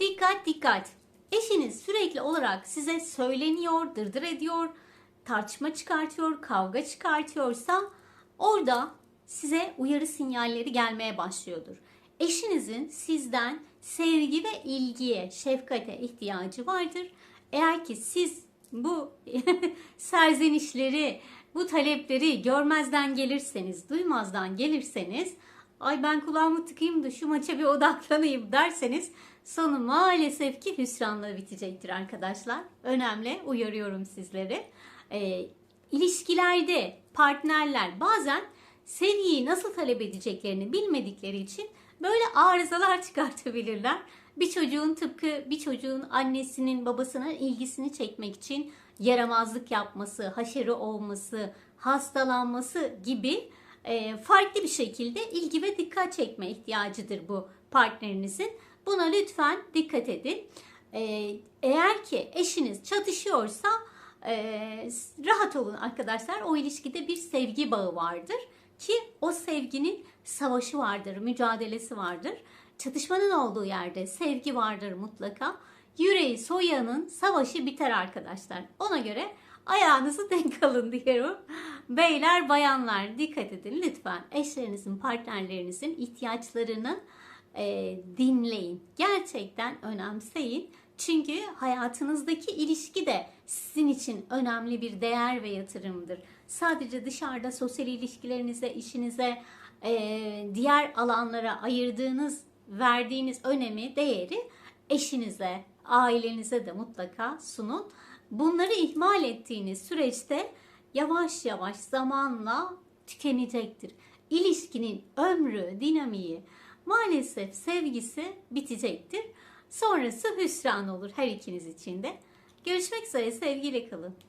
Dikkat dikkat. Eşiniz sürekli olarak size söyleniyor, dırdır ediyor, tartışma çıkartıyor, kavga çıkartıyorsa orada size uyarı sinyalleri gelmeye başlıyordur. Eşinizin sizden sevgi ve ilgiye, şefkate ihtiyacı vardır. Eğer ki siz bu serzenişleri, bu talepleri görmezden gelirseniz, duymazdan gelirseniz, ay ben kulağımı tıkayım da şu maça bir odaklanayım derseniz sonu maalesef ki hüsranla bitecektir arkadaşlar. Önemli, uyarıyorum sizleri. Ee, ilişkilerde partnerler bazen sevgiyi nasıl talep edeceklerini bilmedikleri için böyle arızalar çıkartabilirler. Bir çocuğun tıpkı bir çocuğun annesinin babasının ilgisini çekmek için yaramazlık yapması, haşeri olması, hastalanması gibi e, farklı bir şekilde ilgi ve dikkat çekme ihtiyacıdır bu partnerinizin. Buna lütfen dikkat edin. E, eğer ki eşiniz çatışıyorsa e, rahat olun arkadaşlar. O ilişkide bir sevgi bağı vardır ki o sevginin savaşı vardır, mücadelesi vardır. Çatışmanın olduğu yerde sevgi vardır mutlaka. Yüreği soyanın savaşı biter arkadaşlar. Ona göre ayağınızı denk alın diyorum. Beyler, bayanlar dikkat edin lütfen. Eşlerinizin, partnerlerinizin ihtiyaçlarını e, dinleyin. Gerçekten önemseyin. Çünkü hayatınızdaki ilişki de sizin için önemli bir değer ve yatırımdır. Sadece dışarıda sosyal ilişkilerinize, işinize, e, diğer alanlara ayırdığınız, verdiğiniz önemi, değeri eşinize, ailenize de mutlaka sunun. Bunları ihmal ettiğiniz süreçte yavaş yavaş zamanla tükenecektir. İlişkinin ömrü, dinamiği, maalesef sevgisi bitecektir. Sonrası hüsran olur her ikiniz için de. Görüşmek üzere sevgiyle kalın.